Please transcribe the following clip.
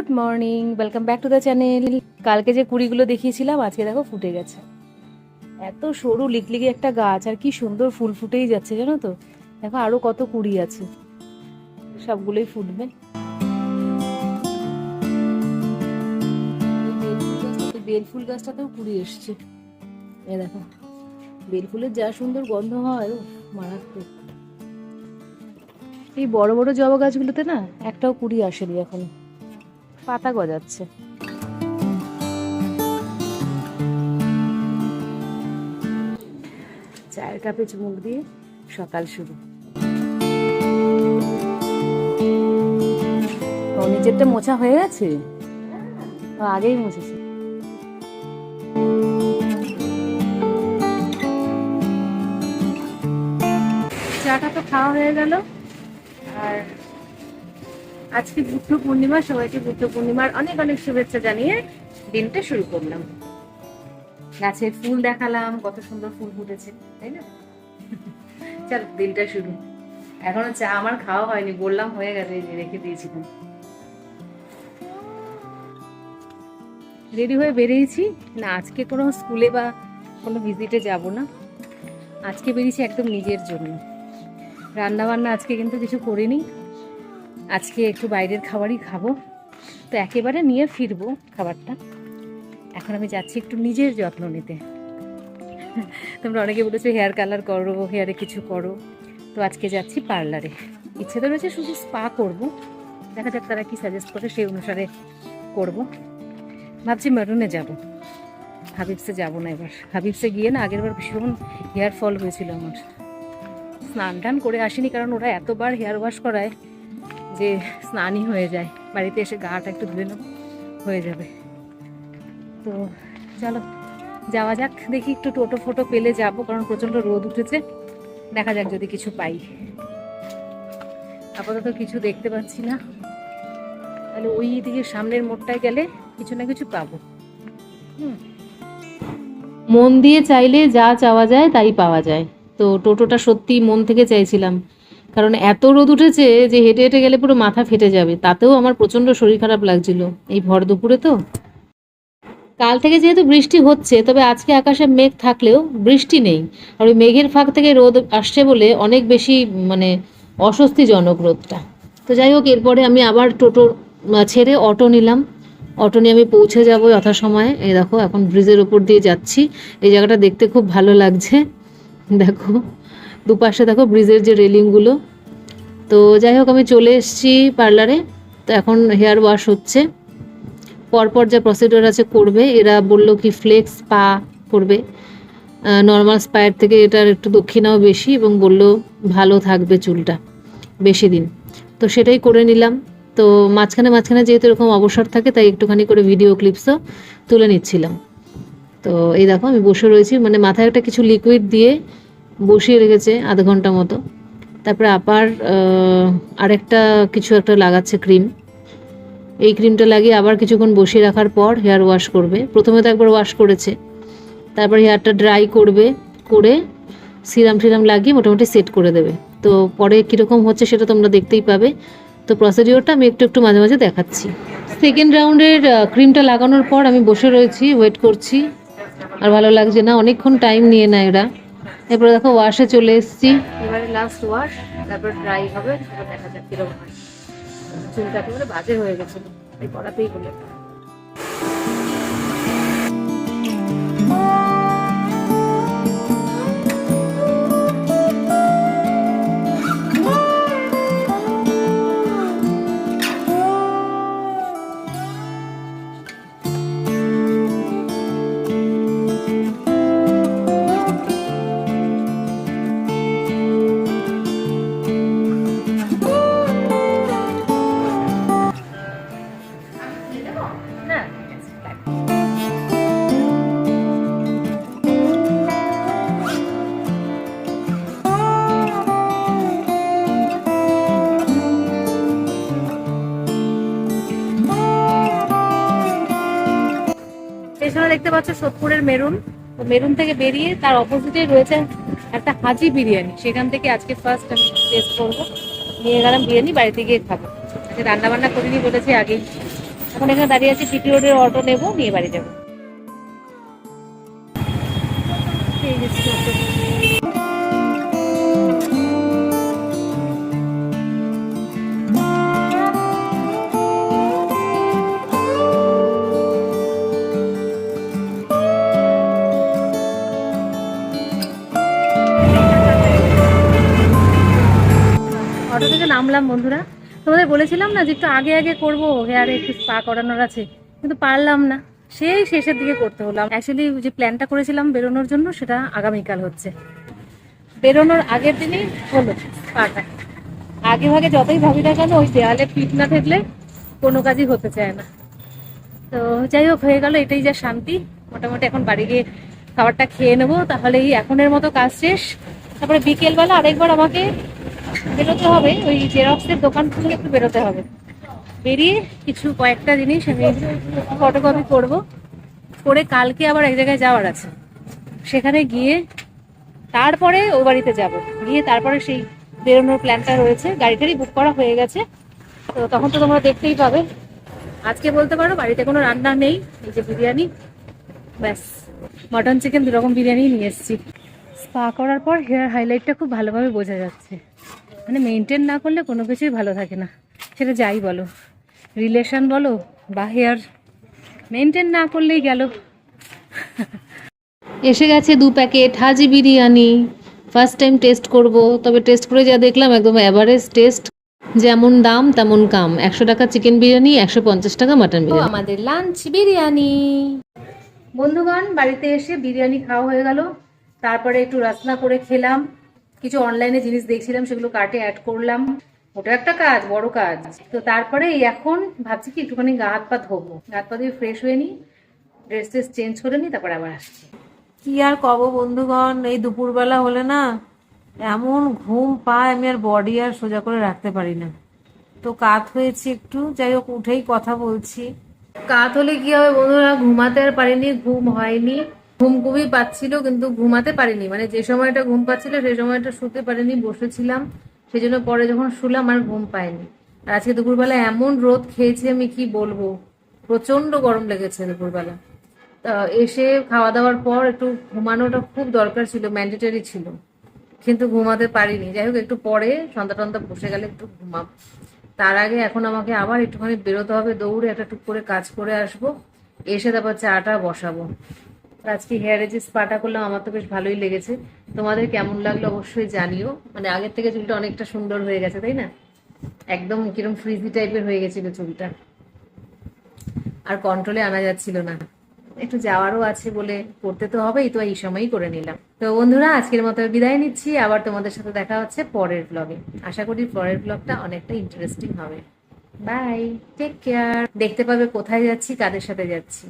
Good morning welcome back to the channel কালকে যে কুড়িগুলো দেখিয়েছিলাম, আজকে দেখো ফুটে গেছে। এত সরু লিকলিকি একটা গাছ, আর কি সুন্দর ফুল ফুটেই যাচ্ছে, জানো তো? দেখো আরও কত কুড়ি আছে। সবগুলোই ফুটবে। এই বেল ফুল গাছটাতেও কুড়ি এসছে। এ দেখো, বেল ফুলের যা সুন্দর গন্ধ হয় মারাত্মক। এই বড় বড় জবা গাছগুলোতে না, একটাও কুড়ি আসেনি এখনও। পাতা গজাচ্ছে। চায়ের কাপে চুমুক দিয়ে সকাল শুরু। নিজেরটা মোছা হয়ে গেছে? আগেই মুছেছে। চাটা তো খাওয়া হয়ে গেল, আর আজকে বুদ্ধ পূর্ণিমা, সবাইকে বুদ্ধ পূর্ণিমার অনেক অনেক শুভেচ্ছা জানিয়ে দিনটা শুরু করলাম। গাছে ফুল দেখালাম, কত সুন্দর ফুল ফুটেছে, তাই না? চল, দিনটা শুরু। এখনও চা আমার খাওয়া হয়নি, বললাম হয়ে গেছে রেখে দিয়েছিলাম। রেডি হয়ে বেরিয়েছি। না, আজকে কোনো স্কুলে বা কোনো ভিজিটে যাব না। আজকে বেরিয়েছি একদম নিজের জন্য। রান্না বান্না আজকে কিন্তু কিছু করিনি। আজকে একটু বাইরের খাবারই খাব। তো একেবারে নিয়ে ফিরবো খাবারটা। এখন আমি যাচ্ছি একটু নিজের যত্ন নিতে। তোমরা অনেকে বলেছ, হেয়ার কালার করো, হেয়ারে কিছু করো। তো আজকে যাচ্ছি পার্লারে। ইচ্ছে তো রয়েছে শুধু স্পা করব। দেখা যাক তারা কি সাজেস্ট করে, সেই অনুসারে করব। ভাবছি মেরুনে যাব। হাবিবসে যাব না এবার। হাবিবসে গিয়ে না আগের বার ভীষণ হেয়ার ফল হয়েছিল আমার। স্নান টান করে আসিনি কারণ ওরা এতবার হেয়ার ওয়াশ করায়। যে স্নানই হয়ে যায়। বাড়িতে এসে গাটা একটু ধুয়ে নেব, হয়ে যাবে। তো চলো, যাওয়া যাক, দেখি একটু টোটো ফোটো পেলে যাব, কারণ প্রচণ্ড রোদ উঠেছে। দেখা যাক যদি কিছু পাই। আপাতত কিছু দেখতে পাচ্ছি না। তাহলে ওই দিকে সামনের মোড়টায় গেলে কিছু না কিছু পাবো। মন দিয়ে চাইলে যা চাওয়া যায় তাই পাওয়া যায়। তো টোটোটা সত্যি মন থেকে চাইছিলাম। কারণ এত রোদ উঠেছে যে হেঁটে হেঁটে গেলে পুরো মাথা ফেটে যাবে, তাতেও আমার প্রচণ্ড শরীর খারাপ লাগছিল। এই ভর দুপুরে তো? কাল থেকে যেহেতু বৃষ্টি হচ্ছে, তবে আজকে আকাশে মেঘ থাকলেও বৃষ্টি নেই। আর ওই মেঘের ফাঁক থেকে রোদ আসছে বলে অনেক বেশি মানে অস্বস্তিজনক রোদটা। তো যাই হোক, এরপরে আমি আবার টোটো ছেড়ে অটো নিলাম। অটো নিয়ে আমি পৌঁছে যাব যথাসময়ে। এই দেখো, এখন ব্রিজের ওপর দিয়ে যাচ্ছি। এই জায়গাটা দেখতে খুব ভালো লাগছে। দেখো দুপাশে দেখো ব্রিজের যে রেলিংগুলো। তো যাই হোক, আমি চলে এসেছি পার্লারে। তো এখন হেয়ার ওয়াশ হচ্ছে। পরপর যা প্রসিডিওর আছে করবে, এরা বলল কি ফ্লেক্স পা করবে। নর্মাল স্পায়ের থেকে এটার একটু দক্ষিণাও বেশি এবং বলল ভালো থাকবে চুলটা বেশি দিন। তো সেটাই করে নিলাম। তো মাঝখানে মাঝখানে যেহেতু এরকম অবসর থাকে, তাই একটুখানি করে ভিডিও ক্লিপসও তুলে নিচ্ছিলাম। তো এই দেখো, আমি বসে রয়েছি। মানে মাথায় একটা কিছু লিকুইড দিয়ে বসিয়ে রেখেছে আধ ঘণ্টা মতো। তারপরে আবার আরেকটা কিছু একটা লাগাচ্ছে ক্রিম এই ক্রিমটা লাগিয়ে আবার কিছুক্ষণ বসিয়ে রাখার পর হেয়ার ওয়াশ করবে। প্রথমে তো একবার ওয়াশ করেছে। তারপর হেয়ারটা ড্রাই করবে, করে সিরাম সিরাম লাগিয়ে মোটামুটি সেট করে দেবে। তো পরে কীরকম হচ্ছে সেটা তোমরা দেখতেই পাবে। তো প্রসিডিওরটা আমি একটু একটু মাঝে মাঝে দেখাচ্ছি। সেকেন্ড রাউন্ডের ক্রিমটা লাগানোর পর আমি বসে রয়েছি ওয়েট করছি। আর ভালো লাগছে না, অনেকক্ষণ টাইম নিয়ে নেয় এরা এরপরে দেখো ওয়াশে চলে এসেছি। এবারে লাস্ট ওয়াশ তারপর ড্রাই হবে, তারপর দেখা যাক কীরকম হয়। চুলটা একেবারে বাজে হয়ে গেছে, এই পড়াতেই হলো দেখতে পাচ্ছ সোদপুরের মেরুন। তো মেরুন থেকে বেরিয়ে তার অপোজিটে রয়েছে একটা হাজি বিরিয়ানি। সেখান থেকে আজকে ফার্স্ট আমি টেস্ট করব। নিয়ে গেলাম বিরিয়ানি, বাড়িতে গিয়ে খাব। আজকে রান্নাবান্না করিনি বলেছি আগেই। এখন এখানে দাঁড়িয়ে আছি সিটি রোডের অটো নেব, নিয়ে বাড়ি যাব। অটো থেকে নামলাম বন্ধুরা। তোমাদের বলেছিলাম না যে একটু আগে আগে করব হেয়ারে একটু স্পা করানোর আছে। কিন্তু পারলাম না। সেই শেষের দিকে করতে হলাম। অ্যাকচুয়ালি যে প্ল্যানটা করেছিলাম বেরোনোর জন্য, সেটা আগামীকাল হচ্ছে। বেরোনোর আগের দিনই হলো স্পাটা আগে ভাগে যতই ভাবি না কেন, ওই দেয়ালে পিঠ না থাকলে কোনো কাজই হতে চায় না। তো যাই হোক, হয়ে গেল, এটাই যা শান্তি। মোটামুটি এখন বাড়ি গিয়ে খাবারটা খেয়ে নেব তাহলে এই এখনের মতো কাজ শেষ। তারপরে বিকেলবেলা আরেকবার আমাকে বেরোতে হবে, ওই জেরক্সের দোকান থেকে একটু বেরোতে হবে। বেরিয়ে কিছু কয়েকটা জিনিস আমি ফটোকপি করব। করে কালকে আবার এক জায়গায় যাওয়ার আছে। সেখানে গিয়ে তারপরে ও বাড়িতে যাব। গিয়ে তারপরে সেই বেরোনোর প্ল্যানটা রয়েছে। গাড়িটারই বুক করা হয়ে গেছে। তো তখন তো তোমরা দেখতেই পাবে। আজকে বলতে পারো, বাড়িতে কোনো রান্না নেই, এই যে বিরিয়ানি। ব্যাস মটন চিকেন দুরকম বিরিয়ানি নিয়ে এসেছি। স্পা করার পর হেয়ার হাইলাইটটা খুব ভালোভাবে বোঝা যাচ্ছে। মানে মেনটেন না করলে কোনো কিছুই ভালো থাকে না। সেটা যাই বলো। রিলেশন বলো বা হেয়ার মেনটেন না করলেই গেল। এসে গেছে দু packet Haji biryani. First time taste করব তবে টেস্ট করে যা দেখলাম একদম অ্যাভারেজ টেস্ট যেমন দাম তেমন কাম। একশো টাকা চিকেন বিরিয়ানি একশো পঞ্চাশ টাকা মাটন বিরিয়ানি। আমাদের লাঞ্চ বিরিয়ানি। বন্ধুগণ বাড়িতে এসে বিরিয়ানি খাওয়া হয়ে গেল। তারপরে একটু রাসনা করে খেলাম। কিছু অনলাইনে জিনিস দেখছিলাম সেগুলো কার্টে অ্যাড করলাম। ওটা একটা কাজ বড় কাজ। তো তারপরে এখন ভাবছি কি একটুখানি গা হাত পা ধোবো। গা হাত পা দিয়ে ফ্রেশ হয়ে নিই ড্রেস ট্রেস চেঞ্জ করে নিই তারপর আবার আসছি। কি আর কব বন্ধুগণ এই দুপুরবেলা হলে না এমন ঘুম পায় আমি আর বডি আর সোজা করে রাখতে পারি না। তো কাত হয়েছে একটু যাই হোক উঠেই কথা বলছি। কাত হলে কি হবে বন্ধুরা ঘুমাতে আর পারিনি ঘুম হয়নি। ঘুম খুবই পাচ্ছিল, কিন্তু ঘুমাতে পারিনি। মানে যে সময়টা ঘুম পাচ্ছিল সেই সময়টা শুতে পারিনি, বসেছিলাম। সেই জন্য পরে যখন শুলাম, আর ঘুম পাইনি। আর আজকে দুপুরবেলা এমন রোদ খেয়েছি আমি, কি বলব? প্রচণ্ড গরম লেগেছে দুপুরবেলা। তা এসে খাওয়া দাওয়ার পর একটু ঘুমানোটা খুব দরকার ছিল, ম্যান্ডেটারি ছিল। কিন্তু ঘুমাতে পারিনি। যাই হোক, একটু পরে সন্ধ্যা টন্ধা বসে গেলে একটু ঘুমাব। তার আগে এখন আমাকে আবার একটুখানি বেরোতে হবে, দৌড়ে একটা টুক করে কাজ করে আসব। এসে তারপর চাটা বসাবো। আজকে হেয়ারে যে স্পাটা করলাম আমার তো বেশ ভালোই লেগেছে। তোমাদের কেমন লাগল অবশ্যই জানিও। মানে আগের থেকে চুলটা অনেকটা সুন্দর হয়ে গেছে, তাই না? একদম কিরম ফ্রিজি টাইপের হয়ে গেছিল চুলটা। আর কন্ট্রোলে আনা যাচ্ছিল না। একটু যাওয়ারও আছে বলে করতে তো হবেই, তো এই সময়ই করে নিলাম। তো বন্ধুরা, আজকের মতো বিদায় নিচ্ছি। আবার তোমাদের সাথে দেখা হচ্ছে পরের ব্লগে আশা করি পরের ব্লগটা অনেকটা ইন্টারেস্টিং হবে। বাই টেক কেয়ার দেখতে পাবে কোথায় যাচ্ছি, কাদের সাথে যাচ্ছি।